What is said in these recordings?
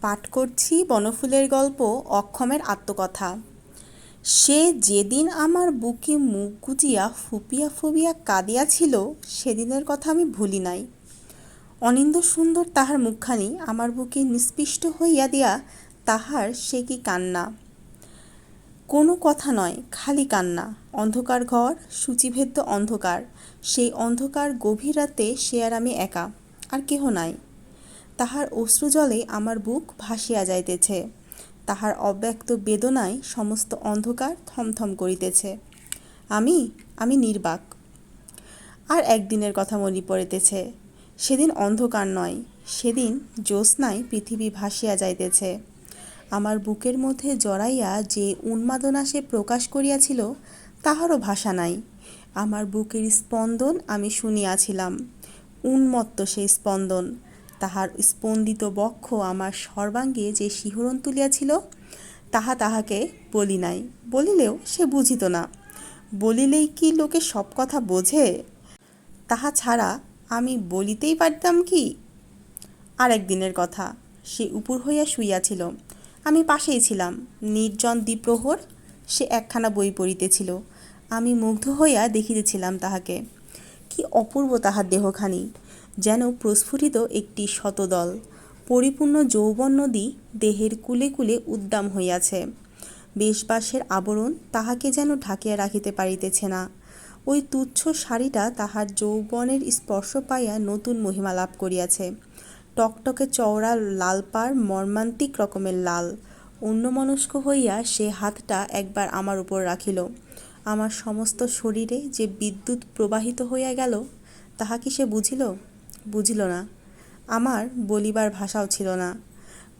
পাঠ করছি বনফুলের গল্প অক্ষমের আত্মকথা। সে যেদিন আমার বুকে মুখ গুজিয়া ফুপিয়া ফুপিয়া কাঁদিয়াছিল, সেদিনের কথা আমি ভুলি নাই। অনিন্দ সুন্দর তাহার মুখখানি আমার বুকে নিষ্পিষ্ট হইয়া দিয়া তাহার সে কি কান্না? কোনো কথা নয়, খালি কান্না। অন্ধকার ঘর, সূচিভেদ্য অন্ধকার। সেই অন্ধকার গভীর রাতে সে আর আমি একা, আর কেহ নাই। তাহার অশ্রুজলে আমার বুক ভাসিয়া যাইতেছে। তাহার অব্যক্ত বেদনায় সমস্ত অন্ধকার থমথম করিতেছে। আমি আমি নির্বাক। আর একদিনের কথা মনে পড়িতেছে। সেদিন অন্ধকার নয়, সেদিন জ্যোৎস্নায় পৃথিবী ভাসিয়া যাইতেছে। আমার বুকের মধ্যে জড়াইয়া যে উন্মাদনা সে প্রকাশ করিয়াছিল, তাহারও ভাষা নাই। আমার বুকের স্পন্দন আমি শুনিয়াছিলাম, উন্মত্ত সেই স্পন্দন। তাহার স্পন্দিত বক্ষ আমার সর্বাঙ্গে যে শিহরণ তুলিয়াছিল, তাহা তাহাকে বলি নাই। বলিলেও সে বুঝিত না। বলিলেই কি লোকে সব কথা বোঝে? তাহা ছাড়া আমি বলিতেই পারতাম কি? আর একদিনের কথা, সে উপর হইয়া শুইয়াছিল। আমি পাশেই ছিলাম। নির্জন দ্বিপ্রহর, সে একখানা বই পড়িতেছিল। আমি মুগ্ধ হইয়া দেখিতেছিলাম তাহাকে। কি অপূর্ব তাহার দেহখানি! যেন প্রস্ফুটিত একটি শতদল। পরিপূর্ণ যৌবন নদী দেহের কুলে কুলে উদ্দাম হইয়াছে। বেশবাসের আবরণ তাহাকে যেন ঢাকিয়া রাখিতে পারিতেছে না। ওই তুচ্ছ শাড়িটা তাহার যৌবনের স্পর্শ পাইয়া নতুন মহিমা লাভ করিয়াছে। টকটকে চওড়া লাল পাড় মর্মান্তিক রকমের লাল। অন্যমনস্ক হইয়া সে হাতটা একবার আমার উপর রাখিল। আমার সমস্ত শরীরে যে বিদ্যুৎ প্রবাহিত হইয়া গেল, তাহা কি সে বুঝিল? বুঝিল না। আমার বলিবার ভাষাও ছিল না।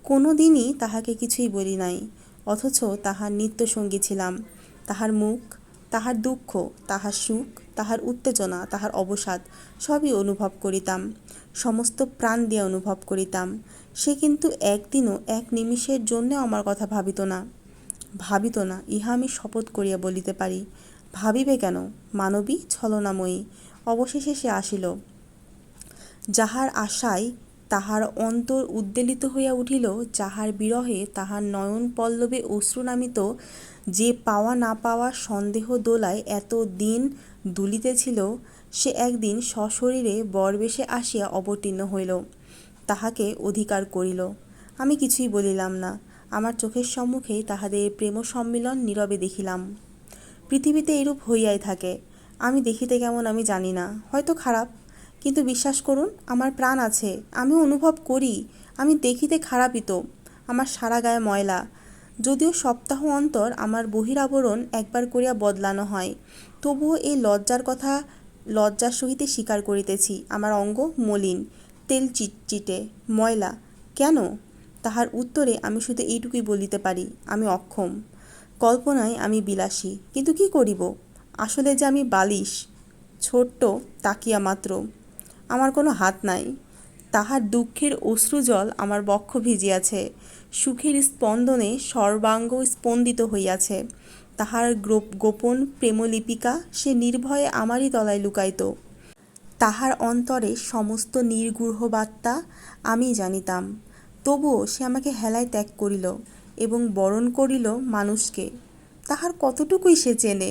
কোনো দিনই তাহাকে কিছুই বলি নাই, অথচ তাহার নিত্যসঙ্গী ছিলাম। তাহার মুখ, তাহার দুঃখ, তাহার সুখ, তাহার উত্তেজনা, তাহার অবসাদ সবই অনুভব করিতাম। সমস্ত প্রাণ দিয়ে অনুভব করিতাম। সে কিন্তু একদিনও এক নিমিষের জন্য আমার কথা ভাবিত না। ভাবিত না, ইহা আমি শপথ করিয়া বলিতে পারি। ভাবিবে কেন? মানবী ছলনাময়ী। অবশেষে সে আসিল। যাহার আশায় তাহার অন্তর উদ্বেলিত হইয়া উঠিল, যাহার বিরহে তাহার নয়ন পল্লবে অশ্রু নামিত, যে পাওয়া না পাওয়া সন্দেহ দোলায় এত দিন দুলিতেছিল, সে একদিন সশরীরে বরবেশে আসিয়া অবতীর্ণ হইল, তাহাকে অধিকার করিল। আমি কিছুই বলিলাম না, আমার চোখের সম্মুখেই তাহাদের প্রেম সম্মিলন নীরবে দেখিলাম। পৃথিবীতে এরূপ হইয়াই থাকে, আমি দেখিতে কেমন আমি জানি না, হয়তো খারাপ। কিন্তু বিশ্বাস করুন, আমার প্রাণ আছে। আমি অনুভব করি, আমি দেখিতে খারাপই তো আমার সারা গায়ে ময়লা। যদিও সপ্তাহ অন্তর আমার বহিরাবরণ একবার করিয়া বদলানো হয়, তবুও এই লজ্জার কথা লজ্জার সহিতে স্বীকার করিতেছি। আমার অঙ্গ মলিন, তেল চিটচিটে, ময়লা। কেন? তাহার উত্তরে আমি শুধু এইটুকুই বলিতে পারি, আমি অক্ষম। কল্পনায় আমি বিলাসী, কিন্তু কি করিব? আসলে যে আমি বালিশ, ছোট্ট তাকিয়া মাত্র। আমার কোনো হাত নাই। তাহার দুঃখের অশ্রুজল আমার বক্ষ ভিজিয়াছে। সুখের স্পন্দনে সর্বাঙ্গ স্পন্দিত হইয়াছে। তাহার গোপন প্রেমলিপিকা সে নির্ভয়ে আমারই তলায় লুকাইত। তাহার অন্তরে সমস্ত নির্গূঢ় বার্তা আমি জানিতাম। তবুও সে আমাকে হেলায় ত্যাগ করিল এবং বরণ করিল মানুষকে। তাহার কতটুকুই সে চেনে?